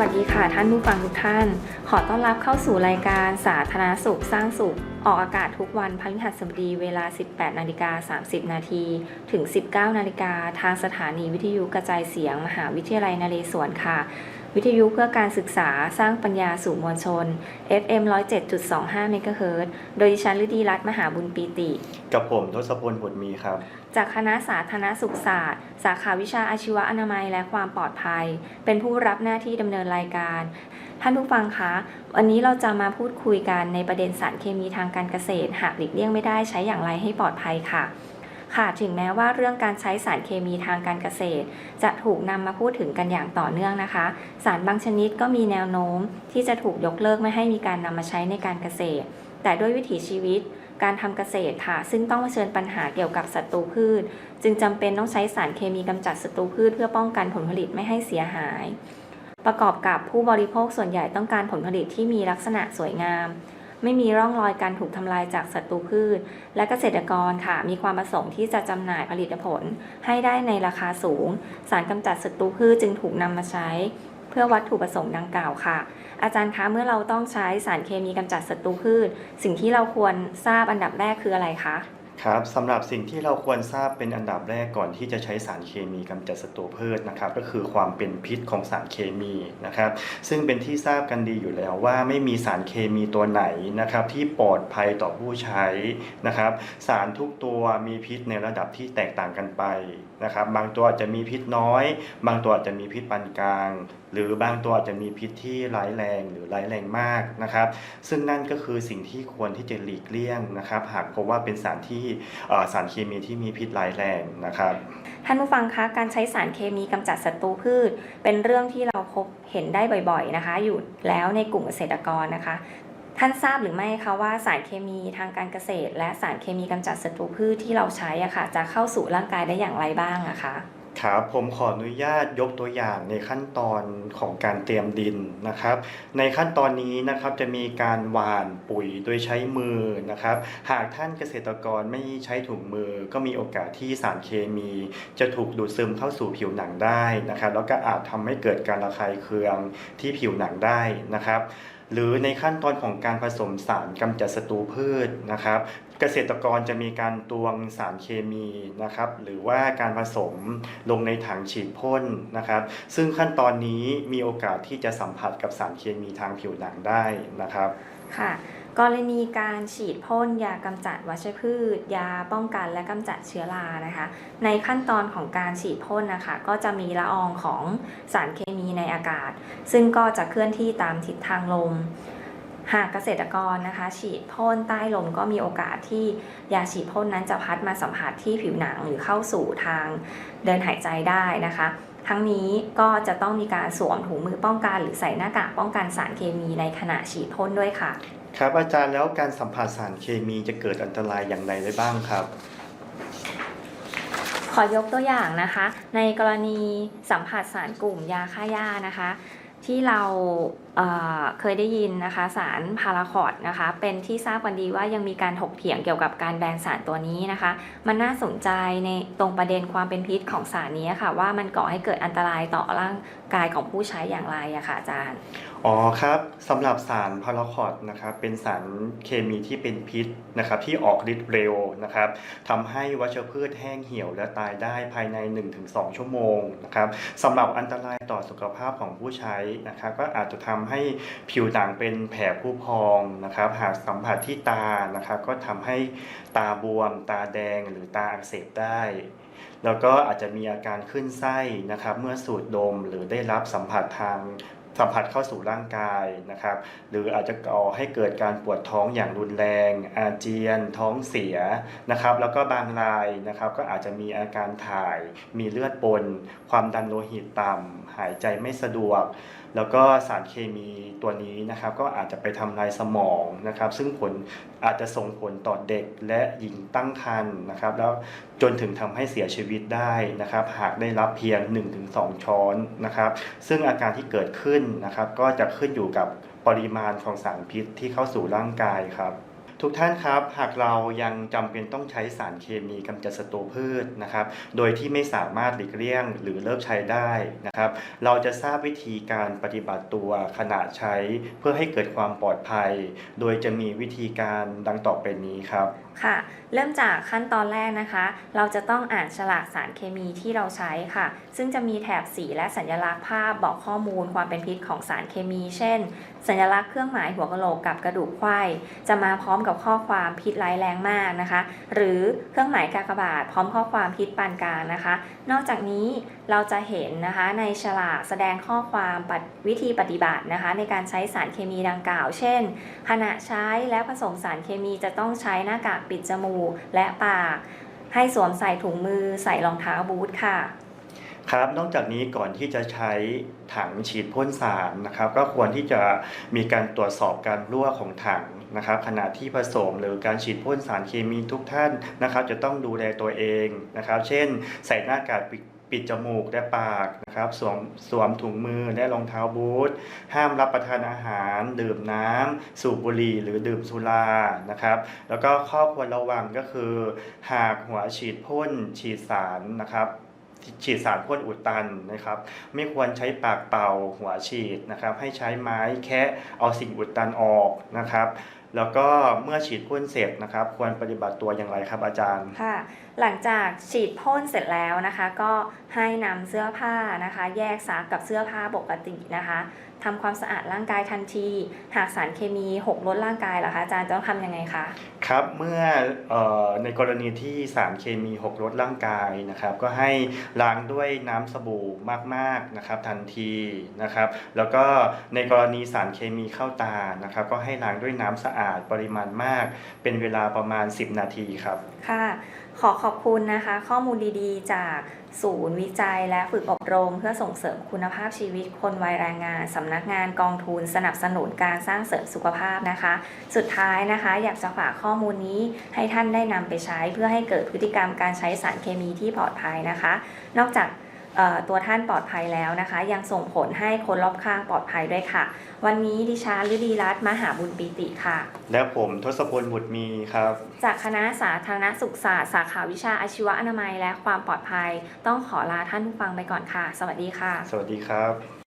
วัสดีค่ะท่านผู้ฟังทุกท่าน ขอต้อนรับเข้าสู่รายการสาธารณสุขสร้างสุข ออกอากาศทุกวันพฤหัสบดีเวลา 18 นาฬิกา 30 นาทีถึง 19 นาฬิกาทางสถานีวิทยุกระจายเสียง มหาวิทยาลัยนเรศวรค่ะ วิทยุเพื่อการศึกษาสร้างปัญญาสู่มวลชน FM 107.25เมกะเฮิรตซ์โดยดิฉันฤดีรัตน์มหาบุญปีติ กับผมทศพลบุตรมีครับ จากคณะสาธารณสุขศาสตร์ สาขาวิชาอาชีวอนามัยและความปลอดภัย เป็นผู้รับหน้าที่ดำเนินรายการ ท่านผู้ฟังคะ วันนี้เราจะมาพูดคุยกันในประเด็นสารเคมีทางการเกษตร หากหลีกเลี่ยงไม่ได้ใช้อย่างไรให้ปลอดภัยค่ะ ค่ะถึงแม้ว่าเรื่องการใช้สารเคมีทางการเกษตร จะถูกนำมาพูดถึงกันอย่างต่อเนื่องนะคะ สารบางชนิดก็มีแนวโน้มที่จะถูกยกเลิกไม่ให้มีการนำมาใช้ในการเกษตร แต่ด้วยวิถีชีวิตการทำเกษตรค่ะ ซึ่งต้องเผชิญปัญหาเกี่ยวกับศัตรูพืช จึงจำเป็นต้องใช้สารเคมีกำจัดศัตรูพืชเพื่อป้องกันผลผลิตไม่ให้เสียหาย ประกอบกับผู้บริโภคส่วนใหญ่ต้องการผลผลิตที่มีลักษณะสวยงาม ไม่มีร่องรอยการถูกทำลายจากศัตรูพืช และเกษตรกรค่ะ มีความประสงค์ที่จะจำหน่ายผลิตผล ให้ได้ในราคาสูง สารกำจัดศัตรูพืชจึงถูกนำมาใช้ เพื่อวัตถุประสงค์ดังกล่าวค่ะ อาจารย์คะเมื่อเราต้องใช้สารเคมีกำจัดศัตรูพืช สิ่งที่เราควรทราบอันดับแรกคืออะไรคะ ครับสำหรับสิ่งที่เราควรทราบเป็นอันดับแรกก่อนที่จะใช้สารเคมีกำจัดศัตรูพืชนะครับก็คือความเป็นพิษของสารเคมีนะครับซึ่งเป็นที่ทราบกันดีอยู่แล้วว่าไม่มีสารเคมีตัวไหนนะครับที่ปลอดภัยต่อผู้ใช้นะครับสารทุกตัวมีพิษในระดับที่แตกต่างกันไปนะครับบางตัวอาจจะมีพิษน้อย บางตัวอาจจะมีพิษปานกลาง หรือบางตัวอาจจะมีพิษที่ร้ายแรงหรือร้ายแรงมากนะครับ ซึ่งนั่นก็คือสิ่งที่ควรที่จะหลีกเลี่ยงนะครับ หากพบว่าเป็นสารที่สารเคมีที่มีพิษร้ายแรงนะครับท่านผู้ฟังคะการใช้สารเคมีกำจัดศัตรูพืช เป็นเรื่องที่เราพบเห็นได้บ่อยๆนะคะ อยู่แล้วในกลุ่มเกษตรกรนะคะ ท่านทราบหรือไม่คะว่าสารเคมีทางการเกษตร และสารเคมีกำจัดศัตรูพืชที่เราใช้อะค่ะจะเข้าสู่ร่างกายได้อย่างไรบ้างอะคะ ครับผมขออนุญาตยกตัวอย่างในขั้นตอนของการเตรียมดินนะครับ ในขั้นตอนนี้นะครับจะมีการหว่านปุ๋ยโดยใช้มือนะครับ หากท่านเกษตรกรไม่ใช้ถุงมือ ก็มีโอกาสที่สารเคมี จะถูกดูดซึมเข้าสู่ผิวหนังได้นะครับ แล้วก็อาจทำให้เกิดการระคายเคืองที่ผิวหนังได้นะครับหรือในขั้นตอนของการผสมสารกำจัดศัตรูพืชนะครับ เกษตรกรจะมีการตวงสารเคมีนะครับหรือว่าการผสมลงในถังฉีดพ่นนะครับ ซึ่งขั้นตอนนี้มีโอกาสที่จะสัมผัสกับสารเคมีทางผิวหนังได้นะครับค่ะกรณีการฉีดพ่นยากำจัดวัชพืช ยาป้องกันและกำจัดเชื้อรานะคะ ในขั้นตอนของการฉีดพ่นนะคะ ก็จะมีละอองของสารเคมีในอากาศ ซึ่งก็จะเคลื่อนที่ตามทิศทางลม หากเกษตรกรนะคะ ฉีดพ่นใต้ลมก็มีโอกาสที่ยาฉีดพ่นนั้นจะพัดมาสัมผัสที่ผิวหนังหรือเข้าสู่ทางเดินหายใจได้นะคะ ทั้งนี้ก็จะต้องมีการสวมถุงมือป้องกันหรือใส่หน้ากากป้องกันสารเคมีในขณะฉีดพ่นด้วยค่ะ ครับอาจารย์แล้วการสัมผัสสารเคมีจะเกิดอันตรายอย่างไรได้บ้างครับขอยกตัวอย่างนะคะ ในกรณีสัมผัสสารกลุ่มยาฆ่าหญ้านะคะ ที่เราเเคยได้ยินนะคะสารพาราคอดนะคะเป็นที่ทราบกันดีว่ายังมีการถกเถียงเกี่ยวกับการแบนสารตัวนี้นะคะ มันน่าสนใจในตรงประเด็นความเป็นพิษของสารนี้ค่ะ ว่ามันก่อให้เกิดอันตรายต่อร่างกายของผู้ใช้อย่างไรอะค่ะอาจารย์ อ๋อครับสำหรับสารพาราคอดนะครับเป็นสารเคมีที่เป็นพิษนะครับที่ออกฤทธิ์เร็วนะครับทำให้วัชพืชแห้งเหี่ยวและตายได้ภายใน 1-2 ชั่วโมงนะครับสำหรับอันตรายต่อสุขภาพของผู้ใช้นะครับก็อาจจะทำให้ผิวหนังเป็นแผลผู้พองนะครับหากสัมผัสที่ตานะครับก็ทำให้ตาบวม ตาแดงหรือตาอักเสบได้แล้วก็อาจจะมีอาการขึ้นไส้นะครับ เมื่อสูดดมหรือได้รับสัมผัสทาง สัมผัสเข้าสู่ร่างกายนะครับ หรืออาจจะก่อให้เกิดการปวดท้องอย่างรุนแรง อาเจียน ท้องเสียนะครับ แล้วก็บางรายนะครับก็อาจจะมีอาการถ่าย มีเลือดปน ความดันโลหิตต่ำหายใจไม่สะดวก แล้วก็สารเคมีตัวนี้นะครับก็อาจจะไปทำลายสมองนะครับ ซึ่งผลอาจจะส่งผลต่อเด็กและหญิงตั้งครรภ์นะครับ แล้วจนถึงทำให้เสียชีวิตได้นะครับ หากได้รับเพียง 1-2 ช้อนนะครับ ซึ่งอาการที่เกิดขึ้นนะครับ ก็จะขึ้นอยู่กับปริมาณของสารพิษที่เข้าสู่ร่างกายครับ ทุกท่านครับ หากเรายังจำเป็นต้องใช้สารเคมีกำจัดศัตรูพืชนะครับ โดยที่ไม่สามารถหลีกเลี่ยงหรือเลิกใช้ได้นะครับ เราจะทราบวิธีการปฏิบัติตัวขณะใช้เพื่อให้เกิดความปลอดภัย โดยจะมีวิธีการดังต่อไปนี้ครับค่ะ เริ่มจากขั้นตอนแรกนะคะ เราจะต้องอ่านฉลากสารเคมีที่เราใช้ค่ะ ซึ่งจะมีแถบสีและสัญลักษณ์ภาพบอกข้อมูลความเป็นพิษของสารเคมี เช่น สัญลักษณ์เครื่องหมายหัวกะโหลกกับกระดูกไขว้จะมาพร้อมกับข้อความพิษร้ายแรงมากนะคะ หรือเครื่องหมายกากบาทพร้อมข้อความพิษปานกลางนะคะ นอกจากนี้เราจะเห็นนะคะในฉลากแสดงข้อความวิธีปฏิบัตินะคะ ในการใช้สารเคมีดังกล่าว เช่น ขณะใช้และผสมสารเคมีจะต้องใช้หน้ากากปิดจมูกและปาก ให้สวมใส่ถุงมือใส่รองเท้าบูทค่ะครับนอกจากนี้ก่อนที่จะใช้ถังฉีดพ่นสารนะครับ ก็ควรที่จะมีการตรวจสอบการรั่วของถัง นะครับขณะที่ผสมหรือการฉีดพ่นสารเคมีทุกท่านนะครับ จะต้องดูแลตัวเองนะครับ เช่น ใส่หน้ากากปิดปิดจมูกและปากนะครับสวมสวมถุงมือและรองเท้าบูทห้ามรับประทานอาหาร ดื่มน้ำสูบบุหรี่หรือดื่มสุรานะครับ แล้วก็ข้อควรระวังก็คือ หากหัวฉีดพ่นฉีดสารนะครับฉีดสารพ่นอุดตันนะครับ ไม่ควรใช้ปากเป่าหัวฉีดนะครับ ให้ใช้ไม้แคะเอาสิ่งอุดตันออกนะครับ แล้วก็เมื่อฉีดพ่นเสร็จนะครับ ควรปฏิบัติตัวอย่างไรครับอาจารย์ ค่ะ หลังจากฉีดพ่นเสร็จแล้วนะคะ ก็ให้นำเสื้อผ้านะคะ แยกซักกับเสื้อผ้าปกตินะคะทำความสะอาดร่างกายทันที หากสารเคมีหกล้นร่างกายล่ะคะอาจารย์จะต้องทำยังไงคะครับเมื่อเออในกรณีที่สารเคมีหกลดร่างกายนะครับ ก็ให้ล้างด้วยน้ำสบู่มากๆนะครับทันทีนะครับ แล้วก็ในกรณีสารเคมีเข้าตานะครับ ก็ให้ล้างด้วยน้ำสะอาดปริมาณมาก เป็นเวลาประมาณ 10 นาทีครับค่ะ ขอขอบคุณนะคะ ข้อมูลดีๆ จากศูนย์วิจัยและฝึกอบรม เพื่อส่งเสริมคุณภาพชีวิตคนวัยแรงงานสำนักงานกองทุนสนับสนุนการสร้างเสริมสุขภาพนะคะ สุดท้ายนะคะ อยากจะฝากข้อมูลนี้ให้ท่านได้นำไปใช้เพื่อให้เกิดพฤติกรรมการใช้สารเคมีที่ปลอดภัยนะคะ นอกจาก ตัวท่านปลอดภัยแล้วนะคะ ยังส่งผลให้คนรอบข้างปลอดภัยด้วยค่ะ วันนี้ดิฉันฤดีรัตน์มหาบุญปีติค่ะ และผมทศพลบุตรมีครับ จากคณะสาธารณสุขศาสตร์สาขาวิชาอาชีวอนามัยและความปลอดภัย ต้องขอลาท่านผู้ฟังไปก่อนค่ะ สวัสดีค่ะ สวัสดีครับ